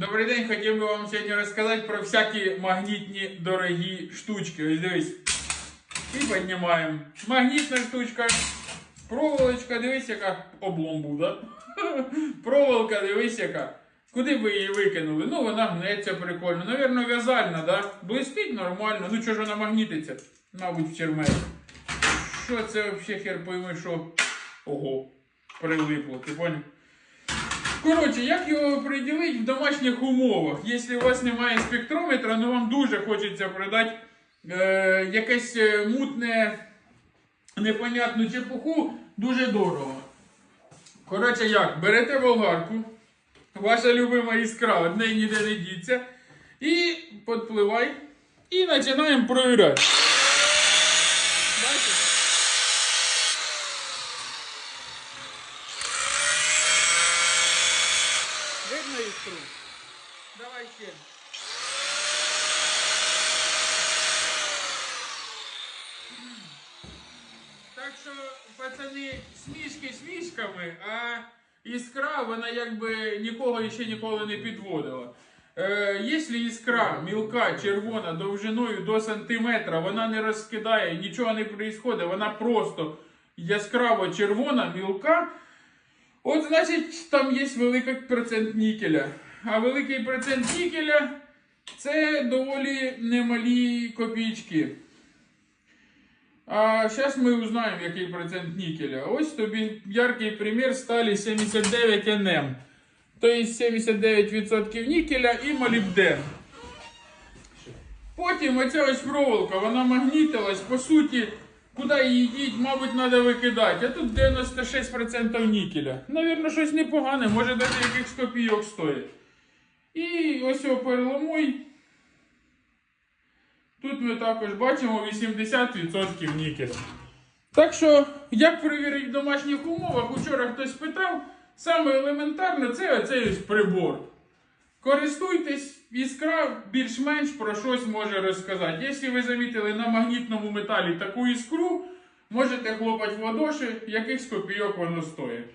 Добрий день, хотів би вам сьогодні розказати про всякі магнітні дорогі штучки. Ось дивись. І піднімаємо. Магнітна штучка, проволочка, дивись, яка облом буде. Проволока, дивись, яка. Куди ви її викинули? Ну, вона гнеться прикольно. Навірно, в'язальна, да? Блистить нормально. Ну чого ж вона магнітиться? Мабуть, в чермені. Що це взагалі хер пойми, що. Ого, прилипло, ти поняв? Коротше, як його приділити в домашніх умовах? Якщо у вас немає спектрометра, ну вам дуже хочеться продати е, якесь е, мутне, непонятну чепуху, дуже дорого. Коротше, як? Берете болгарку, ваша любима іскра, неї ніде не діться, і підпливай, і починаємо провіряти. Видно іскру? Давай. Так що, пацани, смішки смішками, а іскра, вона якби нікого ще ніколи не підводила. Е, якщо іскра мілка, червона, довжиною до сантиметра, вона не розкидає, нічого не відбувається, вона просто яскраво червона, мілка, От, значить, там є великий процент нікеля. А великий процент нікеля це доволі немалі копійки. А зараз ми узнаємо, який процент нікеля. Ось тобі яркий примір сталі 79 НМ. Тобто 79% нікеля і молібден. Потім оця ось проволока, вона магнітилась, по суті, куди її діть, мабуть, треба викидати. А тут 96% нікеля. Навірно, щось непогане, може навіть якихось копійок стоїть. І ось о переломой. Тут ми також бачимо 80% нікеля. Так що, як перевірити в домашніх умовах, учора хтось питав, саме елементарне це оцей ось прибор. Користуйтесь, іскра більш-менш про щось може розказати. Якщо ви замітили на магнітному металі таку іскру, можете хлопати в ладоші, яких копійок воно стоїть.